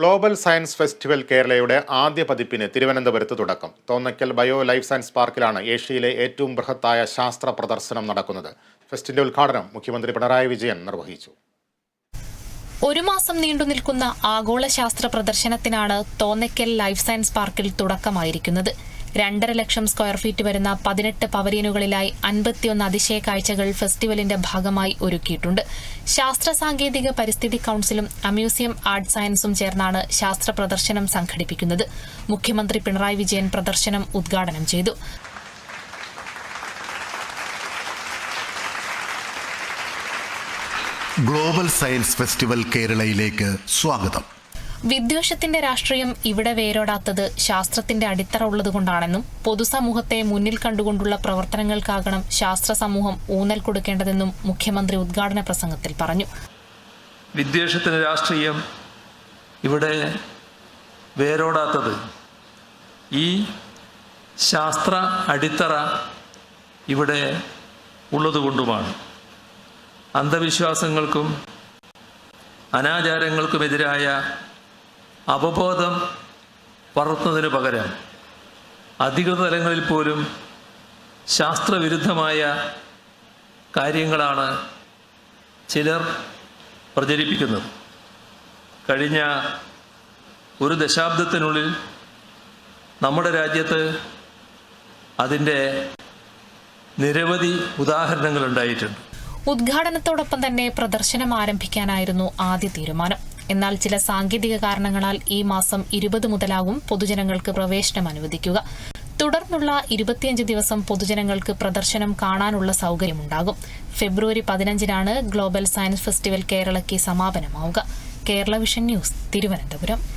Global science festival കേരളയുടെ ആദ്യ പതിപ്പിന് തിരുവനന്തപുരത്ത് തുടക്കം. തോന്നയ്ക്കൽ ബയോ ലൈഫ് സയൻസ് പാർക്കിലാണ് ഏഷ്യയിലെ ഏറ്റവും ബൃഹത്തായ ശാസ്ത്ര പ്രദർശനം നടക്കുന്നത്. ഫെസ്റ്റിന്റെ ഉദ്ഘാടനം മുഖ്യമന്ത്രി പിണറായി വിജയൻ നിർവഹിച്ചു. ഒരു മാസം നീണ്ടു നിൽക്കുന്ന ആഗോള ശാസ്ത്ര പ്രദർശനത്തിനാണ് തോന്നയ്ക്കൽ ലൈഫ് സയൻസ് പാർക്കിൽ തുടക്കമായിരിക്കുന്നത്. രണ്ടര ലക്ഷം സ്ക്വയർ ഫീറ്റ് വരുന്ന പതിനെട്ട് പവലിയനുകളിലായി അൻപത്തിയൊന്ന് അതിശയ കാഴ്ചകൾ ഫെസ്റ്റിവലിന്റെ ഭാഗമായി ഒരുക്കിയിട്ടുണ്ട്. ശാസ്ത്ര സാങ്കേതിക പരിസ്ഥിതി കൌൺസിലും അമ്യൂസിയം ആർട്ട് സയൻസും ചേർന്നാണ് ശാസ്ത്ര പ്രദർശനം സംഘടിപ്പിക്കുന്നത്. മുഖ്യമന്ത്രി പിണറായി വിജയൻ പ്രദർശനം ഉദ്ഘാടനം ചെയ്തു. ഗ്ലോബൽ സയൻസ് ഫെസ്റ്റിവൽ കേരളയിലേക്ക് സ്വാഗതം. വിദ്വേഷത്തിന്റെ രാഷ്ട്രീയം ഇവിടെ വേരോടാത്തത് ശാസ്ത്രത്തിന്റെ അടിത്തറ ഉള്ളതുകൊണ്ടാണെന്നും പൊതുസമൂഹത്തെ മുന്നിൽ കണ്ടുകൊണ്ടുള്ള പ്രവർത്തനങ്ങൾക്കാകണം ശാസ്ത്ര സമൂഹം ഊന്നൽ കൊടുക്കേണ്ടതെന്നും മുഖ്യമന്ത്രി ഉദ്ഘാടന പ്രസംഗത്തിൽ പറഞ്ഞു. വിദ്വേഷത്തിന്റെ രാഷ്ട്രീയം ഇവിടെ വേരോടാത്തത് ഈ ശാസ്ത്ര അടിത്തറ ഇവിടെ ഉള്ളതുകൊണ്ടുമാണ്. അന്ധവിശ്വാസങ്ങൾക്കും അനാചാരങ്ങൾക്കുമെതിരായ അവബോധം വളർത്തുന്നതിന് പകരം അധികൃത തലങ്ങളിൽ പോലും ശാസ്ത്രവിരുദ്ധമായ കാര്യങ്ങളാണ് ചിലർ പ്രചരിപ്പിക്കുന്നത്. കഴിഞ്ഞ ഒരു ദശാബ്ദത്തിനുള്ളിൽ നമ്മുടെ രാജ്യത്ത് അതിന്റെ നിരവധി ഉദാഹരണങ്ങൾ ഉണ്ടായിട്ടുണ്ട്. ഉദ്ഘാടനത്തോടൊപ്പം തന്നെ പ്രദർശനം ആരംഭിക്കാനായിരുന്നു ആദ്യ തീരുമാനം. എന്നാൽ ചില സാങ്കേതിക കാരണങ്ങളാൽ ഈ മാസം ഇരുപത് മുതലാകും പൊതുജനങ്ങൾക്ക് പ്രവേശനം അനുവദിക്കുക. തുടർന്നുള്ള ഇരുപത്തിയഞ്ച് ദിവസം പൊതുജനങ്ങൾക്ക് പ്രദർശനം കാണാനുള്ള സൗകര്യമുണ്ടാകും. ഫെബ്രുവരി പതിനഞ്ചിനാണ് ഗ്ലോബൽ സയൻസ് ഫെസ്റ്റിവൽ കേരളയ്ക്ക് സമാപനമാവുക. Kerala vision news Thiruvananthapuram.